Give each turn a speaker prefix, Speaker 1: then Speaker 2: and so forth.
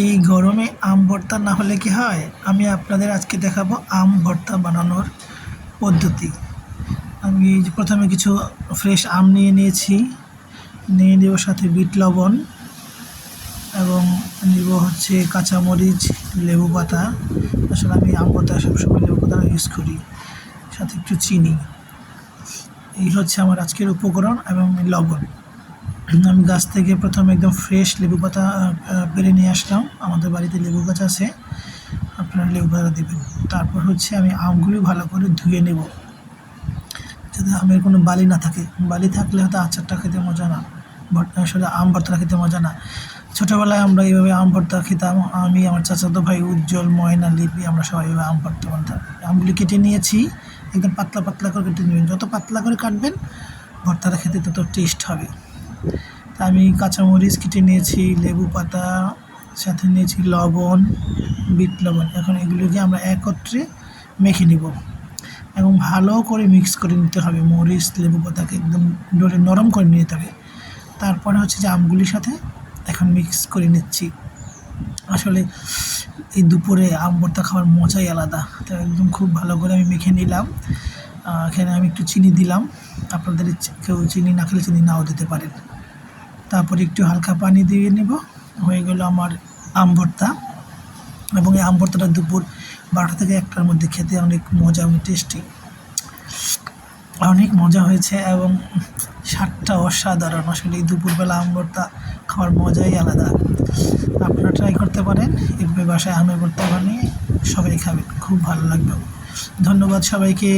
Speaker 1: এই গরমে আম ভর্তা না হলে কি হয়? আমি আপনাদের আজকে দেখাবো আম ভর্তা বানানোর পদ্ধতি। আমি প্রথমে কিছু ফ্রেশ আম নিয়ে নিয়েছি। নিয়ে নেব সাথে বিট লবণ এবং নিব হচ্ছে কাঁচামরিচ, লেবু পাতা। আসলে আমি আম ভর্তা সবসময় লেবু পাতা ইউজ করি। সাথে একটু চিনি। এই হচ্ছে আমার আজকের উপকরণ এবং লবণ। আমি গাছ থেকে প্রথমে একদম ফ্রেশ লেবু পাতা পেরে নিয়ে আসলাম। আমাদের বাড়িতে লেবু গাছ আছে, আপনারা লেবু পাতা দেবেন। তারপর হচ্ছে আমি আমগুলি ভালো করে ধুয়ে নেব। যাতে আমের কোনো বালি না থাকে। বালি থাকলে হয়তো আচারটা খেতে মজা না, ভর্তা, আসলে আম ভর্তা খেতে মজা না। ছোটোবেলায় আমরা এইভাবে আম ভর্তা খেতাম। আমি, আমার চাচাতো ভাই, উজ্জ্বল, ময়না, লিপি, আমরা সবাই এইভাবে আম ভর্তা বানতাম। আমগুলি কেটে নিয়েছি, একদম পাতলা পাতলা করে কেটে নেবেন। যত পাতলা করে কাটবেন, ভর্তাটা খেতে তত টেস্ট হবে। আমি কাঁচামরিচ কেটে নিয়েছি, লেবু পাতা, সাথে নিয়েছি লবণ, বিট লবণ। এখন এগুলোকে আমরা একত্রে মেখে নিব। এবং ভালো করে মিক্স করে নিতে হবে। মরিচ, লেবু পাতাকে একদম ডোরে নরম করে নিতে হবে। তারপরে হচ্ছে যে আমগুলির সাথে এখন মিক্স করে নিচ্ছি। আসলে এই দুপুরে আম ভর্তা খাওয়ার মজাই আলাদা। তো একদম খুব ভালো করে আমি মেখে নিলাম। এখানে আমি একটু চিনি দিলাম। আপনাদের কেউ চিনি না খেলে চিনি নাও দিতে পারেন। তারপরে একটু হালকা পানি দিয়ে নেব। হয়ে গেল আমার আম ভর্তা। এবং এই আম ভর্তাটা দুপুর বারোটা থেকে একটার মধ্যে খেতে অনেক মজা এবং টেস্টি অনেক মজা হয়েছে এবং স্বাদটা অসাধারণ। আসলে এই দুপুরবেলা আম ভর্তা খাওয়ার মজাই আলাদা। আপনারা ট্রাই করতে পারেন। এভাবে বাসায় আমের ভর্তা বানিয়ে সবাই খাবেন। খুব ভালো লাগবে। ধন্যবাদ সবাইকে।